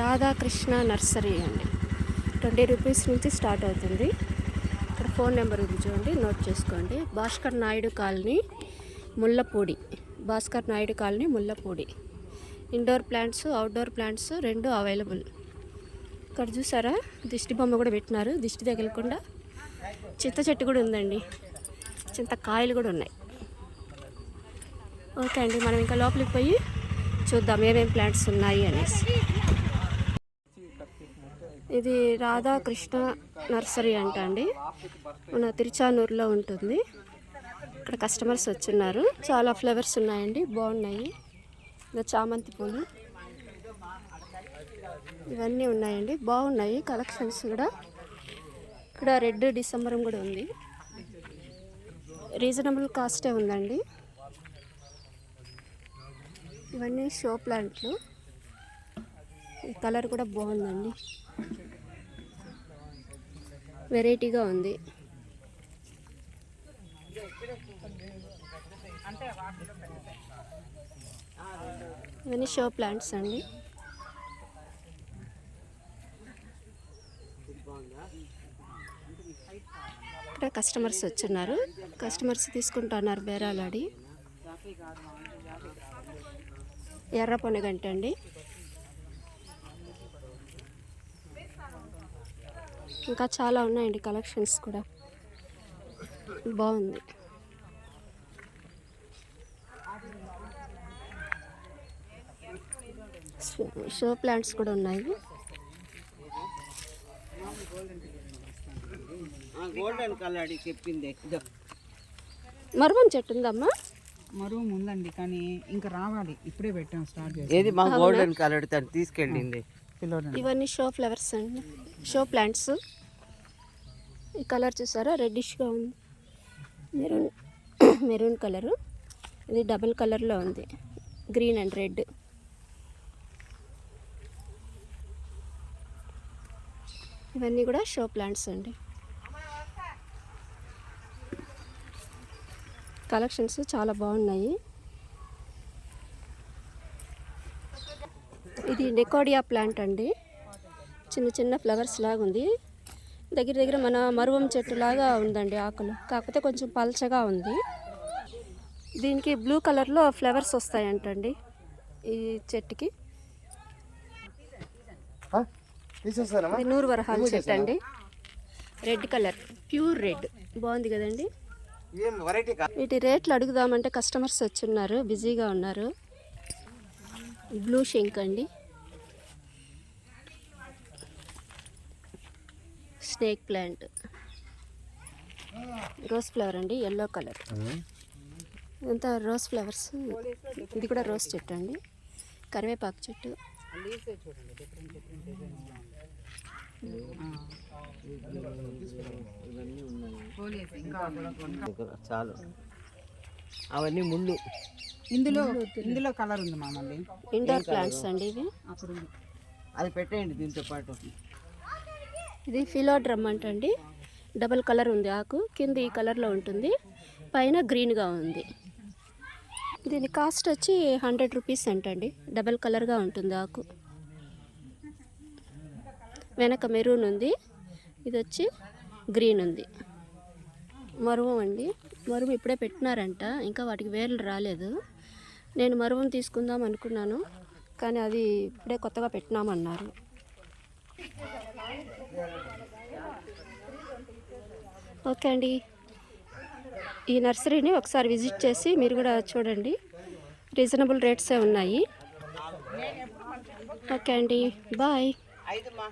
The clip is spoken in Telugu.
రాధాకృష్ణ నర్సరీ అండి. ట్వంటీ రూపీస్ నుంచి స్టార్ట్ అవుతుంది. ఇక్కడ ఫోన్ నెంబర్ ఉంది చూడండి నోట్ చేసుకోండి. Bhaskar Naidu colony Mullapudi. Bhaskar Naidu colony Mullapudi. Indoor plants outdoor plants రెండు అవైలబుల్. ఇక్కడ చూసారా? దిష్టి బొమ్మ కూడా పెట్టినారు. దిష్టి తగలకుండా చింత చెట్టు కూడా ఉందండి. చింత కాయలు కూడా ఉన్నాయి. ఓకే అండి మనం ఇంకా లోపలికి పోయి చూద్దాం ఏమేమి ప్లాంట్స్ ఉన్నాయి అనేసి. ఇది రాధాకృష్ణ నర్సరీ అంట అండి మన తిరుచానూరులో ఉంటుంది. ఇక్కడ కస్టమర్స్ వచ్చున్నారు. చాలా ఫ్లవర్స్ ఉన్నాయండి. బాగున్నాయి. ఇంకా చామంతి పూలు. ఇవన్నీ ఉన్నాయండి. బాగున్నాయి. కలెక్షన్స్ కూడా. ఇక్కడ రెడ్ డిసెంబరం కూడా ఉంది. రీజనబుల్ కాస్టే ఉందండి. ఇవన్నీ షో ప్లాంట్లు. కలర్ కూడా బాగుందండి. వెరైటీగా ఉంది. ఇవన్నీ షో ప్లాంట్స్ అండి. ఇక్కడ కస్టమర్స్ వచ్చున్నారు. కస్టమర్స్ తీసుకుంటున్నారు బేరాలాడి. ఎర్ర పొనగంట అండి ఇంకా చాలా ఉన్నాయండి కలెక్షన్స్ కూడా. బాగుంది. షో- షో ప్లాంట్స్ కూడా ఉన్నాయి. గోల్డెన్ కలర్ చెప్పింది. మరువం చెట్టు ఉందమ్మా? మరువు ఉందండి కానీ ఇంకా రావాలి. ఇప్పుడే పెట్టాం స్టార్ట్ చేసి. ఏది మా గోల్డెన్ కలర్ తను తీసుకెళ్ళింది. ఇవన్నీ షో ఫ్లవర్స్ అండి. Show plants. ఈ కలర్ చూసారా? రెడ్డిష్గా ఉంది. Maroon maroon colour. ఇది డబుల్ కలర్లో ఉంది. Green and red. ఇవన్నీ కూడా షో ప్లాంట్స్ అండి. కలెక్షన్స్ చాలా బాగున్నాయి. ఇది డెకోడియా ప్లాంట్ అండి. చిన్న చిన్న ఫ్లవర్స్ లాగా ఉంది. దగ్గర దగ్గర మన మరువం చెట్టు లాగా ఉందండి ఆకులు. కాకపోతే కొంచెం పల్చగా ఉంది. దీనికి బ్లూ కలర్లో ఫ్లవర్స్ వస్తాయంటండి ఈ చెట్టుకి. ఇది నూరు వరహాల చెట్టు అండి. Red colour. Pure red. బాగుంది కదండి. వీటి రేట్లు అడుగుదామంటే కస్టమర్స్ వచ్చున్నారు బిజీగా ఉన్నారు. బ్లూ షింక్ అండి. Snake plant. రోజ్ ఫ్లవర్ అండి ఎల్లో కలర్. ఇదంతా రోజ్ ఫ్లవర్స్? ఇది కూడా రోజ్ చెట్టు అండి. కరివేపాకు చెట్టు. చాలు. అవన్నీ ముళ్ళు. ఇందులో ఇందులో కలర్ ఉంది మా మళ్ళీ ఇండోర్ ప్లాంట్స్ అండి ఇవి? అప్పుడు ఉంది. అది పెట్టేయండి దీంతో పాటు. ఇది ఫిలోడ్రమ్ అంటండి. డబల్ కలర్ ఉంది ఆకు. కింద ఈ కలర్లో ఉంటుంది. పైన గ్రీన్గా ఉంది. దీని కాస్ట్ వచ్చి హండ్రెడ్ రూపీస్ అంటండి. డబల్ కలర్గా ఉంటుంది ఆకు. వెనక మెరూన్ ఉంది. ఇది వచ్చి గ్రీన్ ఉంది. మరువం అండి. మరువం ఇప్పుడే పెట్టినారంట. ఇంకా వాటికి వేర్లు రాలేదు. నేను మరువం తీసుకుందాం అనుకున్నాను. కానీ అది ఇప్పుడే కొత్తగా పెట్టినామన్నారు. ఓకే అండి. ఈ నర్సరీని ఒకసారి విజిట్ చేసి మీరు కూడా చూడండి. రీజనబుల్ రేట్సే ఉన్నాయి. ఓకే అండి. బాయ్. మా